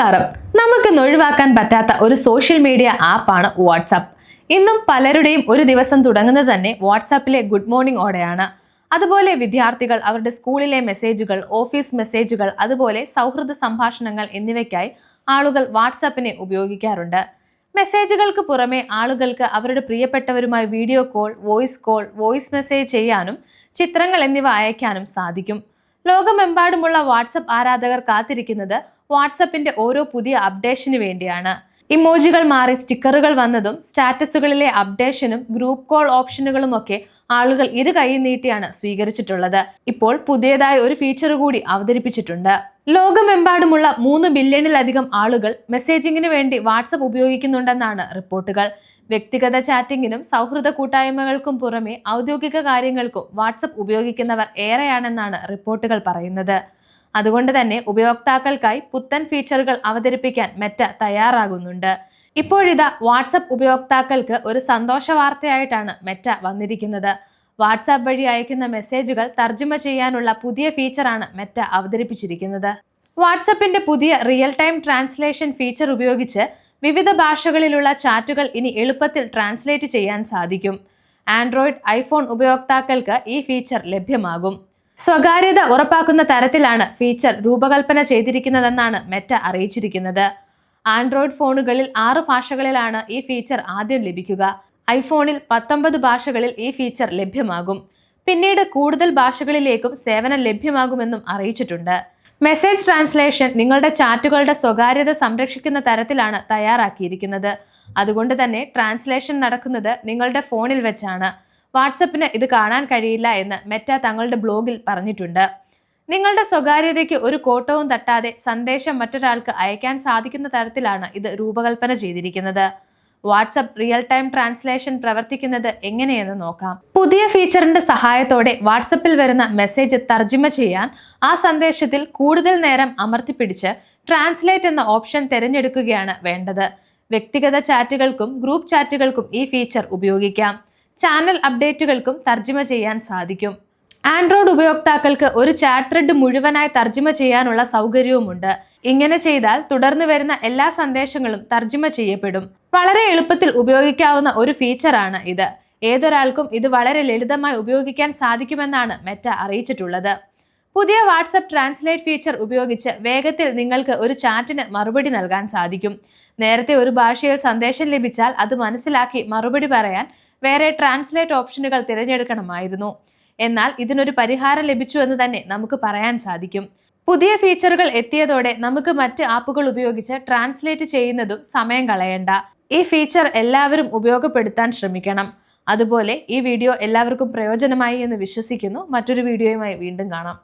നമസ്കാരം. നമുക്ക് ഒഴിവാക്കാൻ പറ്റാത്ത ഒരു സോഷ്യൽ മീഡിയ ആപ്പാണ് വാട്സാപ്പ് ഇന്നും പലരുടെയും ഒരു ദിവസം തുടങ്ങുന്നത് തന്നെ വാട്സാപ്പിലെ ഗുഡ് മോർണിംഗ് ഓടെയാണ്. അതുപോലെ വിദ്യാർത്ഥികൾ അവരുടെ സ്കൂളിലെ മെസ്സേജുകൾ ഓഫീസ് മെസ്സേജുകൾ അതുപോലെ സൗഹൃദ സംഭാഷണങ്ങൾ എന്നിവയ്ക്കായി ആളുകൾ വാട്സാപ്പിനെ ഉപയോഗിക്കാറുണ്ട്. മെസ്സേജുകൾക്ക് പുറമെ ആളുകൾക്ക് അവരുടെ പ്രിയപ്പെട്ടവരുമായി video call voice call voice message ചെയ്യാനും ചിത്രങ്ങൾ എന്നിവ അയക്കാനും സാധിക്കും. ലോകമെമ്പാടുമുള്ള വാട്സപ്പ് ആരാധകർ കാത്തിരിക്കുന്നത് വാട്സപ്പിന്റെ ഓരോ പുതിയ അപ്ഡേഷന് വേണ്ടിയാണ്. ഇമോജികൾ മാറി സ്റ്റിക്കറുകൾ വന്നതും സ്റ്റാറ്റസുകളിലെ അപ്ഡേഷനും ഗ്രൂപ്പ് കോൾ ഓപ്ഷനുകളും ഒക്കെ ആളുകൾ ഇരു കൈ നീട്ടിയാണ് സ്വീകരിച്ചിട്ടുള്ളത്. ഇപ്പോൾ പുതിയതായ ഒരു ഫീച്ചർ കൂടി അവതരിപ്പിച്ചിട്ടുണ്ട്. ലോകമെമ്പാടുമുള്ള മൂന്ന് ബില്യണിലധികം ആളുകൾ മെസ്സേജിങ്ങിന് വേണ്ടി വാട്സപ്പ് ഉപയോഗിക്കുന്നുണ്ടെന്നാണ് റിപ്പോർട്ടുകൾ. വ്യക്തിഗത ചാറ്റിങ്ങിനും സൗഹൃദ കൂട്ടായ്മകൾക്കും പുറമെ ഔദ്യോഗിക കാര്യങ്ങൾക്കും വാട്സപ്പ് ഉപയോഗിക്കുന്നവർ ഏറെയാണെന്നാണ് റിപ്പോർട്ടുകൾ പറയുന്നത്. അതുകൊണ്ട് തന്നെ ഉപയോക്താക്കൾക്കായി പുത്തൻ ഫീച്ചറുകൾ അവതരിപ്പിക്കാൻ മെറ്റ തയ്യാറാകുന്നുണ്ട്. ഇപ്പോഴിതാ വാട്സപ്പ് ഉപയോക്താക്കൾക്ക് ഒരു സന്തോഷ വാർത്തയായിട്ടാണ് മെറ്റ വന്നിരിക്കുന്നത്. വാട്സാപ്പ് വഴി അയക്കുന്ന മെസ്സേജുകൾ തർജമ ചെയ്യാനുള്ള പുതിയ ഫീച്ചറാണ് മെറ്റ അവതരിപ്പിച്ചിരിക്കുന്നത്. വാട്സപ്പിന്റെ പുതിയ റിയൽ ടൈം ട്രാൻസ്ലേഷൻ ഫീച്ചർ ഉപയോഗിച്ച് വിവിധ ഭാഷകളിലുള്ള ചാറ്റുകൾ ഇനി എളുപ്പത്തിൽ ട്രാൻസ്ലേറ്റ് ചെയ്യാൻ സാധിക്കും. ആൻഡ്രോയിഡ് ഐഫോൺ ഉപയോക്താക്കൾക്ക് ഈ ഫീച്ചർ ലഭ്യമാകും. സ്വകാര്യത ഉറപ്പാക്കുന്ന തരത്തിലാണ് ഫീച്ചർ രൂപകൽപ്പന ചെയ്തിരിക്കുന്നതെന്നാണ് മെറ്റ അറിയിച്ചിരിക്കുന്നത്. ആൻഡ്രോയിഡ് ഫോണുകളിൽ ആറ് ഭാഷകളിലാണ് ഈ ഫീച്ചർ ആദ്യം ലഭിക്കുക. ഐഫോണിൽ പത്തൊമ്പത് ഭാഷകളിൽ ഈ ഫീച്ചർ ലഭ്യമാകും. പിന്നീട് കൂടുതൽ ഭാഷകളിലേക്കും സേവനം ലഭ്യമാകുമെന്നും അറിയിച്ചിട്ടുണ്ട്. മെസ്സേജ് ട്രാൻസ്ലേഷൻ നിങ്ങളുടെ ചാറ്റുകളുടെ സ്വകാര്യത സംരക്ഷിക്കുന്ന തരത്തിലാണ് തയ്യാറാക്കിയിരിക്കുന്നത്. അതുകൊണ്ട് തന്നെ ട്രാൻസ്ലേഷൻ നടക്കുന്നത് നിങ്ങളുടെ ഫോണിൽ വെച്ചാണ്. വാട്സപ്പിന് ഇത് കാണാൻ കഴിയില്ല എന്ന് മെറ്റ തങ്ങളുടെ ബ്ലോഗിൽ പറഞ്ഞിട്ടുണ്ട്. നിങ്ങളുടെ സ്വകാര്യതയ്ക്ക് ഒരു കോട്ടവും തട്ടാതെ സന്ദേശം മറ്റൊരാൾക്ക് അയക്കാൻ സാധിക്കുന്ന തരത്തിലാണ് ഇത് രൂപകൽപ്പന ചെയ്തിരിക്കുന്നത്. വാട്സപ്പ് റിയൽ ടൈം ട്രാൻസ്ലേഷൻ പ്രവർത്തിക്കുന്നത് എങ്ങനെയെന്ന് നോക്കാം. പുതിയ ഫീച്ചറിന്റെ സഹായത്തോടെ വാട്സപ്പിൽ വരുന്ന മെസ്സേജ് തർജിമ ചെയ്യാൻ ആ സന്ദേശത്തിൽ കൂടുതൽ നേരം അമർത്തിപ്പിടിച്ച് ട്രാൻസ്ലേറ്റ് എന്ന ഓപ്ഷൻ തിരഞ്ഞെടുക്കുകയാണ് വേണ്ടത്. വ്യക്തിഗത ചാറ്റുകൾക്കും ഗ്രൂപ്പ് ചാറ്റുകൾക്കും ഈ ഫീച്ചർ ഉപയോഗിക്കാം. ചാനൽ അപ്ഡേറ്റുകൾക്കും തർജിമ ചെയ്യാൻ സാധിക്കും. ആൻഡ്രോയിഡ് ഉപയോക്താക്കൾക്ക് ഒരു ചാറ്റ് ത്രെഡ് മുഴുവനായി തർജിമ ചെയ്യാനുള്ള സൗകര്യവുമുണ്ട്. ഇങ്ങനെ ചെയ്താൽ തുടർന്ന് വരുന്ന എല്ലാ സന്ദേശങ്ങളും തർജിമ ചെയ്യപ്പെടും. വളരെ എളുപ്പത്തിൽ ഉപയോഗിക്കാവുന്ന ഒരു ഫീച്ചറാണ് ഇത്. ഏതൊരാൾക്കും ഇത് വളരെ ലളിതമായി ഉപയോഗിക്കാൻ സാധിക്കുമെന്നാണ് മെറ്റ അറിയിച്ചിട്ടുള്ളത്. പുതിയ വാട്സപ്പ് ട്രാൻസ്ലേറ്റ് ഫീച്ചർ ഉപയോഗിച്ച് വേഗത്തിൽ നിങ്ങൾക്ക് ഒരു ചാറ്റിന് മറുപടി നൽകാൻ സാധിക്കും. നേരത്തെ ഒരു ഭാഷയിൽ സന്ദേശം ലഭിച്ചാൽ അത് മനസ്സിലാക്കി മറുപടി പറയാൻ വേറെ ട്രാൻസ്ലേറ്റ് ഓപ്ഷനുകൾ തിരഞ്ഞെടുക്കണമായിരുന്നു. എന്നാൽ ഇതിനൊരു പരിഹാരം ലഭിച്ചു എന്ന് തന്നെ നമുക്ക് പറയാൻ സാധിക്കും. പുതിയ ഫീച്ചറുകൾ എത്തിയതോടെ നമുക്ക് മറ്റ് ആപ്പുകൾ ഉപയോഗിച്ച് ട്രാൻസ്ലേറ്റ് ചെയ്യുന്നതും സമയം കളയണ്ട. ഈ ഫീച്ചർ എല്ലാവരും ഉപയോഗപ്പെടുത്താൻ ശ്രമിക്കണം. അതുപോലെ ഈ വീഡിയോ എല്ലാവർക്കും പ്രയോജനമായി എന്ന് വിശ്വസിക്കുന്നു. മറ്റൊരു വീഡിയോയുമായി വീണ്ടും കാണാം.